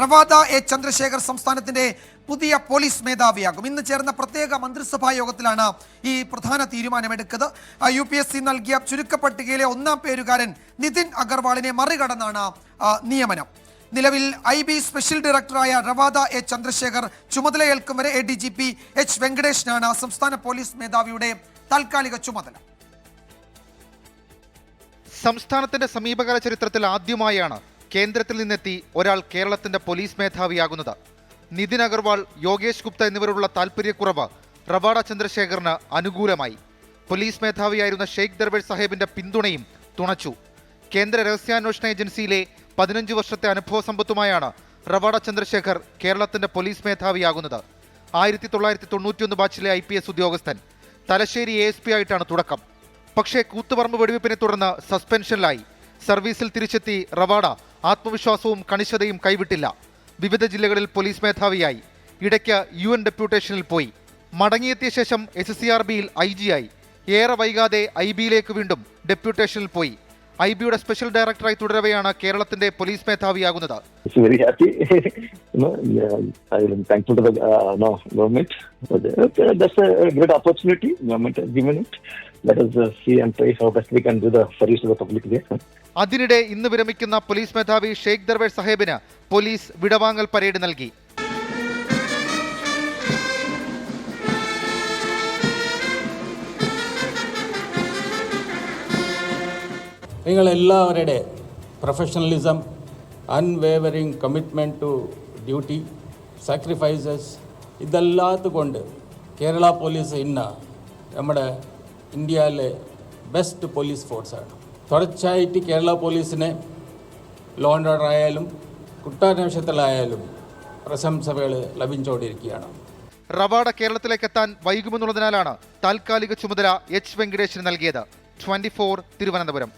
റവാദ A Chandrasekhar സംസ്ഥാനത്തിന്റെ പുതിയ police മേധാവിയാകും. ഇന്ന് ചേർന്ന പ്രത്യേക മന്ത്രിസഭാ യോഗത്തിലാണ് ഈ പ്രധാന തീരുമാനമെടുക്കുന്നത്. യു പി എസ് സി നൽകിയ ചുരുക്കപ്പട്ടികയിലെ ഒന്നാം പേരുകാരൻ നിതിൻ അഗർവാളിനെ മറികടന്നാണ് നിയമനം. നിലവിൽ ഐ ബി സ്പെഷ്യൽ ഡയറക്ടറായ റവാദ എ ചന്ദ്രശേഖർ ചുമതലയേൽക്കും വരെ A D G P H വെങ്കടേഷിനാണ് സംസ്ഥാന പോലീസ് മേധാവിയുടെ താൽക്കാലിക ചുമതല. സംസ്ഥാനത്തിന്റെ സമീപകാല ചരിത്രത്തിൽ ആദ്യമായാണ് കേന്ദ്രത്തിൽ നിന്നെത്തി ഒരാൾ കേരളത്തിന്റെ പോലീസ് മേധാവിയാകുന്നത്. നിതിൻ അഗർവാൾ യോഗേഷ് ഗുപ്ത എന്നിവരോടുള്ള താൽപര്യക്കുറവ് റവാഡ ചന്ദ്രശേഖറിന് അനുകൂലമായി. പോലീസ് മേധാവിയായിരുന്ന ഷെയ്ഖ് ദർവേഷ് സാഹേബിന്റെ പിന്തുണയും തുണച്ചു. കേന്ദ്ര രഹസ്യാന്വേഷണ ഏജൻസിയിലെ പതിനഞ്ച് വർഷത്തെ അനുഭവ സമ്പത്തുമായാണ് റവാഡ ചന്ദ്രശേഖർ കേരളത്തിന്റെ പോലീസ് മേധാവിയാകുന്നത്. ആയിരത്തി തൊള്ളായിരത്തി തൊണ്ണൂറ്റിയൊന്ന് ബാച്ചിലെ ഐ പി എസ് ഉദ്യോഗസ്ഥൻ. തലശ്ശേരി എ എസ് പി ആയിട്ടാണ് തുടക്കം. പക്ഷേ കൂത്തുപറമ്പ് വെടിവെപ്പിനെ തുടർന്ന് സസ്പെൻഷനിലായി. സർവീസിൽ തിരിച്ചെത്തി റവാഡ ആത്മവിശ്വാസവും കണിശതയും കൈവിട്ടില്ല. വിവിധ ജില്ലകളിൽ പോലീസ് മേധാവിയായി. ഇടയ്ക്ക് യു എൻ ഡെപ്യൂട്ടേഷനിൽ പോയി. മടങ്ങിയെത്തിയ ശേഷം എസ് സി ആർ ബിയിൽ ഐ ജി ആയി. ഏറെ വൈകാതെ ഐ ബിയിലേക്ക് വീണ്ടും ഡെപ്യൂട്ടേഷനിൽ പോയി. ഐ ബിയുടെ സ്പെഷ്യൽ ഡയറക്ടറായി തുടരവെയാണ് കേരളത്തിന്റെ പോലീസ് മേധാവിയാകുന്നത്. അതിനിടെ ഇന്ന് വിരമിക്കുന്ന പോലീസ് മേധാവി ഷെയ്ഖ് ദർവേഷ് സാഹേബിന് പോലീസ് വിടവാങ്ങൽ പരേഡ് നൽകി. നിങ്ങളെല്ലാവരുടെ professionalism unwavering commitment to duty sacrifices ഇതെല്ലാത്തുകൊണ്ട് Kerala police ഇന്ന് നമ്മുടെ ഇന്ത്യയിലെ ബെസ്റ്റ് പോലീസ് ഫോഴ്സാണ് തുടർച്ചയായിട്ട് കേരള പോലീസിനെ ലോ ആൻഡ് ഓർഡർ ആയാലും കുറ്റാന്വേഷണത്തിലായാലും പ്രശംസകൾ ലഭിച്ചുകൊണ്ടിരിക്കുകയാണ്. റവാഡ കേരളത്തിലേക്ക് എത്താൻ വൈകുമെന്നുള്ളതിനാലാണ് താൽക്കാലിക ചുമതല എച്ച് വെങ്കടേഷിന് നൽകിയത്. ട്വന്റി തിരുവനന്തപുരം.